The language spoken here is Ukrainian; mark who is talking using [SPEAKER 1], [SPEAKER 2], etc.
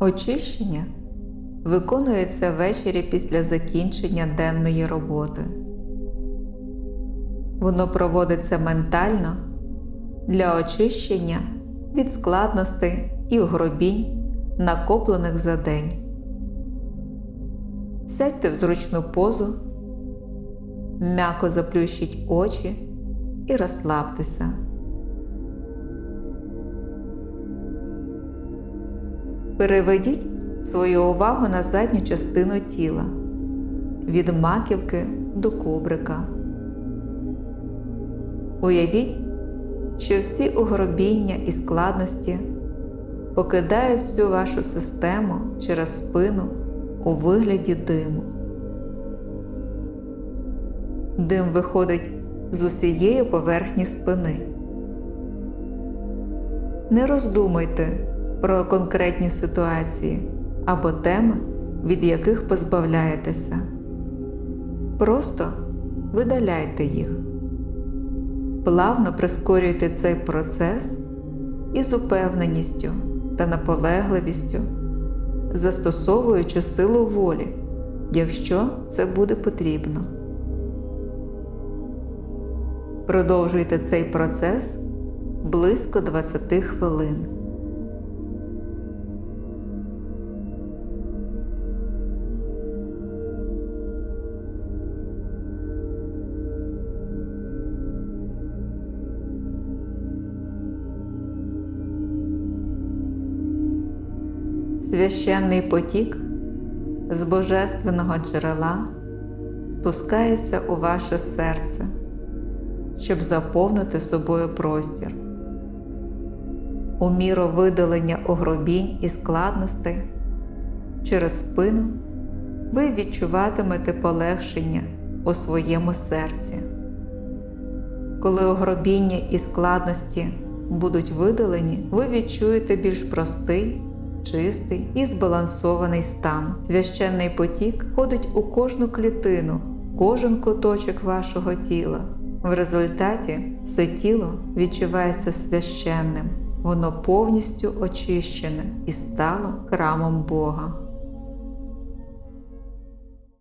[SPEAKER 1] Очищення виконується ввечері після закінчення денної роботи. Воно проводиться ментально для очищення від складностей і угробінь, накоплених за день. Сядьте в зручну позу, м'яко заплющіть очі і розслабтеся. Переведіть свою увагу на задню частину тіла від маківки до кубрика. Уявіть, що всі угробіння і складності покидають всю вашу систему через спину у вигляді диму. Дим виходить з усієї поверхні спини. Не роздумуйте про конкретні ситуації або теми, від яких позбавляєтеся. Просто видаляйте їх. Плавно прискорюйте цей процес із упевненістю та наполегливістю, застосовуючи силу волі, якщо це буде потрібно. Продовжуйте цей процес близько 20 хвилин. Священний потік з божественного джерела спускається у ваше серце, щоб заповнити собою простір. У міру видалення огробінь і складностей через спину ви відчуватимете полегшення у своєму серці. Коли огробіння і складності будуть видалені, ви відчуєте більш простий чистий і збалансований стан. Священний потік ходить у кожну клітину, кожен куточок вашого тіла. В результаті все тіло відчувається священним, воно повністю очищене і стало храмом Бога.